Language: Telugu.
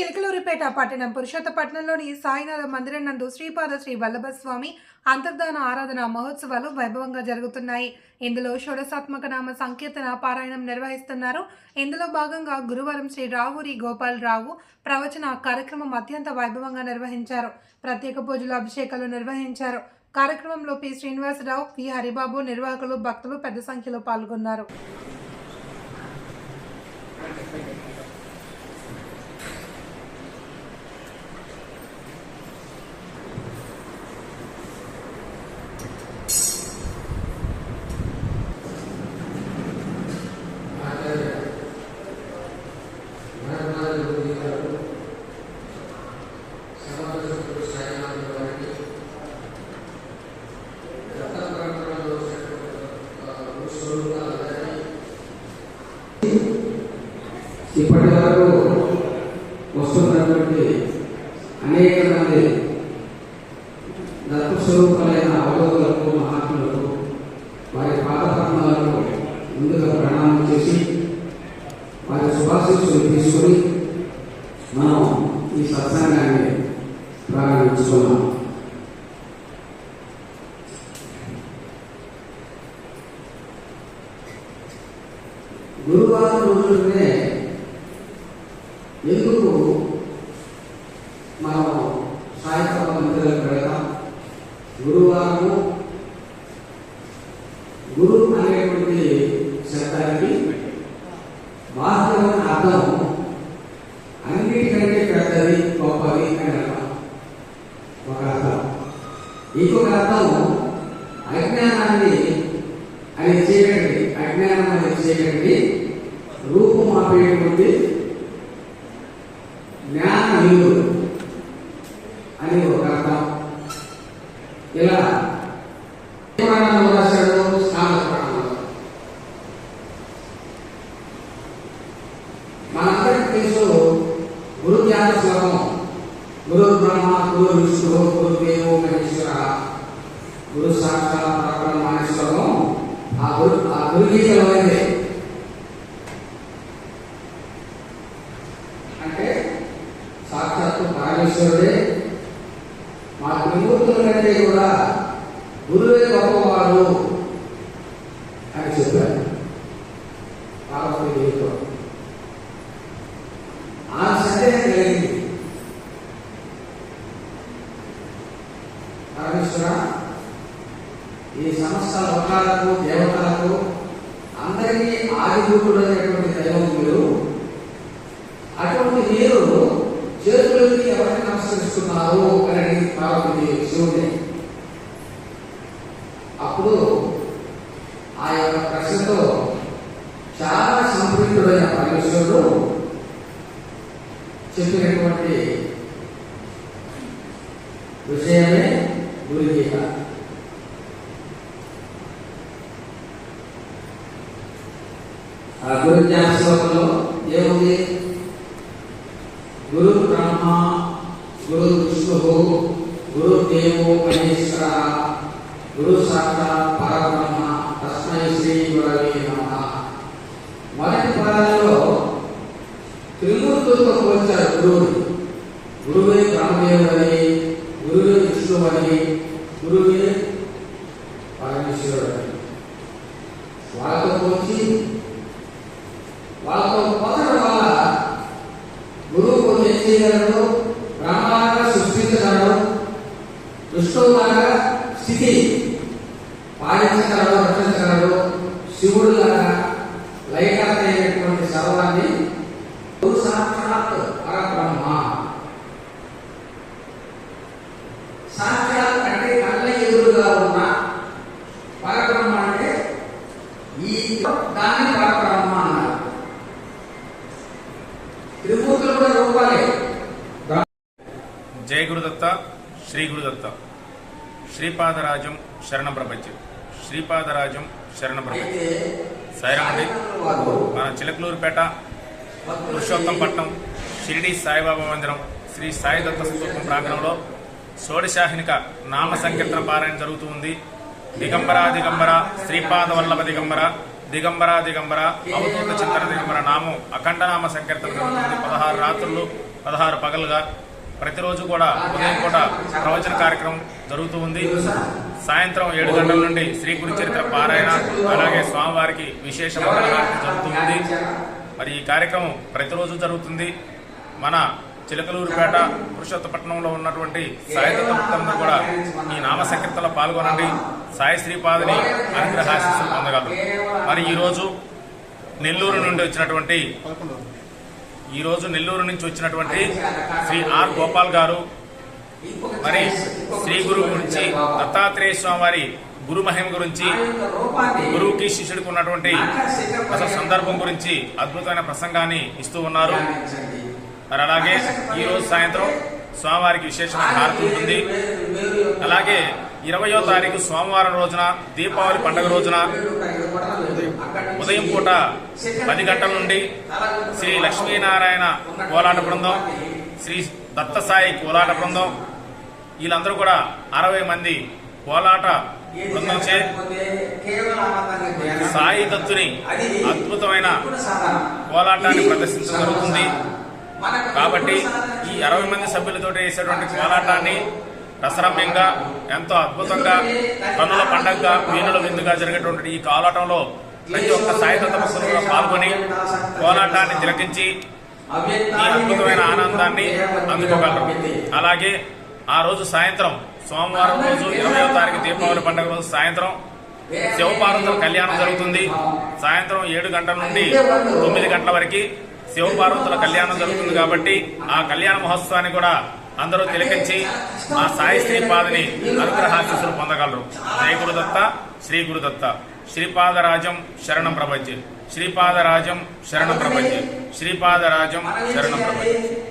చిలకలూరిపేట పట్టణం పురుషోత్తపట్నంలోని సాయినాథ మందిరం నందు శ్రీపాద శ్రీ వల్లభస్వామి అంతర్ధాన ఆరాధన మహోత్సవాలు వైభవంగా జరుగుతున్నాయి. ఇందులో షోడశాత్మక నామ సంకీర్తన పారాయణం నిర్వహిస్తున్నారు. ఇందులో భాగంగా గురువారం శ్రీ రావూరి గోపాల్ రావు ప్రవచన కార్యక్రమం అత్యంత వైభవంగా నిర్వహించారు. ప్రత్యేక పూజలు అభిషేకాలు నిర్వహించారు. కార్యక్రమంలో పి. శ్రీనివాసరావు పి. హరిబాబు నిర్వాహకులు భక్తులు పెద్ద సంఖ్యలో పాల్గొన్నారు. ఇప్పటి వరకు వస్తున్నటువంటి అనేక మంది దత్త స్వరూపాలైన అవధులకు మహాత్ములకు వారి పాదపద్మాలకు ముందుగా ప్రణామం చేసి వారి శుభాశిస్సులు తీసుకుని మనం ఈ సత్సంగాన్ని ప్రారంభించుకున్నాం గురువారం రోజునే ఎందుకు మనం సాయంత్రం మందిరాలకు వెళతాం గురువారము గురు అనేటువంటి శబ్దానికి వాస్తవమైన అర్థం. అన్నిటికంటే పెద్దది గొప్పది అని అర్థం. ఒక అర్థం. ఇంకొక అర్థం అజ్ఞానాన్ని అది చీకటి అజ్ఞానం అనేది చీకటిని రూపం ఆపేటువంటి మనందరికి తెలుసు గురు జ్ఞాన శ్లోకం గురు బ్రహ్మ గురు విష్ణు గురు దేవో మహేశ్వర. గురు సాక్షాత్ పరబ్రహ్మేశ్వరము ఆ గురు ఆ గురు గీతలో అయితే ఈ సమస్త లోకాలకు దేవతలకు అందరికీ ఆదిభూతుడు అనేటువంటి దైవం మీరు అటువంటి మీరు చేతులకి ఎవరిని నమస్కరిస్తున్నారు అని అడిగి పార్వతి శివుని అప్పుడు ఆ యొక్క ప్రశ్నతో చాలా సంపృక్తుడైన పరమేశ్వరుడు చెప్పినటువంటి విషయమే గురుగీత గురు జ్ఞాన శ్లోకంలో ఏముంది గురు బ్రహ్మ గురు విష్ణు గురు దేవో మహేశ్వర గురు సాక్షాత్ పరబ్రహ్మ తస్మై శ్రీ గురవే నమ. మొదటి పదాలలో త్రిమూర్తులతో పోల్చారు గురువుని గురువే బ్రహ్మదేవుడని గురువే విష్ణువని గురువే పరమేశ్వరుడని. వాళ్ళతో పోల్చి వాళ్ళతో పోల్చడం వల్ల గురువు ఏం చేయగలడు బ్రహ్మాంగా సృష్టించగలడు విష్ణువులాగా స్థితి పాలించగలడు రక్షించగలడు శివుడు లాగా లైకాత అయినటువంటి సర్వాన్ని గురు సాక్షాత్ పరబ్రహ్మ. సాక్షాత్ అంటే కళ్ళ ఎదురుగా ఉన్న పరబ్రహ్మ అంటే ఈ దాన్ని పరబ్రహ్మ జయ గురుదత్త శ్రీ గురుదత్త. శ్రీపాదరాజం శరణ ప్రపంచం. శ్రీపాదరాజం శరణ ప్రపంచం. వారు. మన చిలకలూరుపేట పురుషోత్తంపట్నం షిరిడి సాయిబాబా మందిరం శ్రీ సాయి దత్త స్తూపం ప్రాంగణంలో షోడశాహినిక నామ సంకీర్తన పారాయణ జరుగుతూ ఉంది. దిగంబర దిగంబర శ్రీపాద వల్లభ దిగంబర. దిగంబర దిగంబర అవధూత చింతన దిగంబర నామం అఖండనామ సంకీర్తన జరుగుతుంది పదహారు రాత్రులు పదహారు పగలుగా ప్రతిరోజు కూడా ఉదయం పూట ప్రవచన కార్యక్రమం జరుగుతూ ఉంది. సాయంత్రం ఏడు గంటల నుండి శ్రీ గురు చరిత్ర పారాయణ అలాగే స్వామివారికి విశేష మంగళహారతి జరుగుతూ ఉంది. మరి ఈ కార్యక్రమం ప్రతిరోజు జరుగుతుంది. మన చిలకలూరుపేట పురుషోత్తపట్నంలో ఉన్నటువంటి సాయిదత్త భక్తులందరూ కూడా ఈ నామ సంకీర్తనలో పాల్గొనండి. సాయి శ్రీపాదని అనుగ్రహాశిస్సులు పొందగలరు. మరి ఈరోజు నెల్లూరు నుండి వచ్చినటువంటి ఈరోజు నెల్లూరు నుంచి వచ్చినటువంటి శ్రీ ఆర్ గోపాల్ గారు మరి శ్రీ గురువు గురించి దత్తాత్రేయ స్వామి వారి గురు మహిమ గురించి గురువుకి శిష్యుడికి ఉన్నటువంటి సందర్భం గురించి అద్భుతమైన ప్రసంగాన్ని ఇస్తూ ఉన్నారు. మరి అలాగే ఈరోజు సాయంత్రం స్వామివారికి విశేషమైన హారతి ఉంటుంది. అలాగే ఇరవయో తారీఖు సోమవారం రోజున దీపావళి పండుగ రోజున ఉదయం పూట పది గంటల నుండి శ్రీ లక్ష్మీనారాయణ కోలాట బృందం శ్రీ దత్తసాయి కోలాట బృందం వీళ్ళందరూ కూడా అరవై మంది కోలాట బృందం చే సాయి దత్తుని అద్భుతమైన కోలాటాన్ని ప్రదర్శించడం జరుగుతుంది. కాబట్టి ఈ అరవై మంది సభ్యులతో వేసేటువంటి కోలాటాన్ని రసరమ్యంగా ఎంతో అద్భుతంగా కన్నుల పండగగా వీణుల విందుగా జరిగేటువంటి ఈ కోలాటంలో ప్రతి ఒక్క సాయంత్రం భక్తులు పాల్గొని కోలాటాన్ని తిలకించి ఈ అద్భుతమైన ఆనందాన్ని అందుకోగలరు. అలాగే ఆ రోజు సాయంత్రం సోమవారం రోజు ఇరవయో తారీఖు దీపావళి పండుగ రోజు సాయంత్రం శివపార్వతుల కళ్యాణం జరుగుతుంది. సాయంత్రం ఏడు గంటల నుండి తొమ్మిది గంటల వరకు శివపార్వతుల కళ్యాణం జరుగుతుంది కాబట్టి ఆ కళ్యాణ మహోత్సవాన్ని కూడా అందరూ తిలకించి ఆ సాయి శ్రీపాదని అనుగ్రహాశీస్సులు పొందగలరు. జై గురుదత్త శ్రీ గురుదత్త. శ్రీపాదరాజం శరణం ప్రపంచం. శ్రీపాదరాజం శరణం ప్రపంచం. శ్రీపాదరాజం శరణం ప్రపంచం.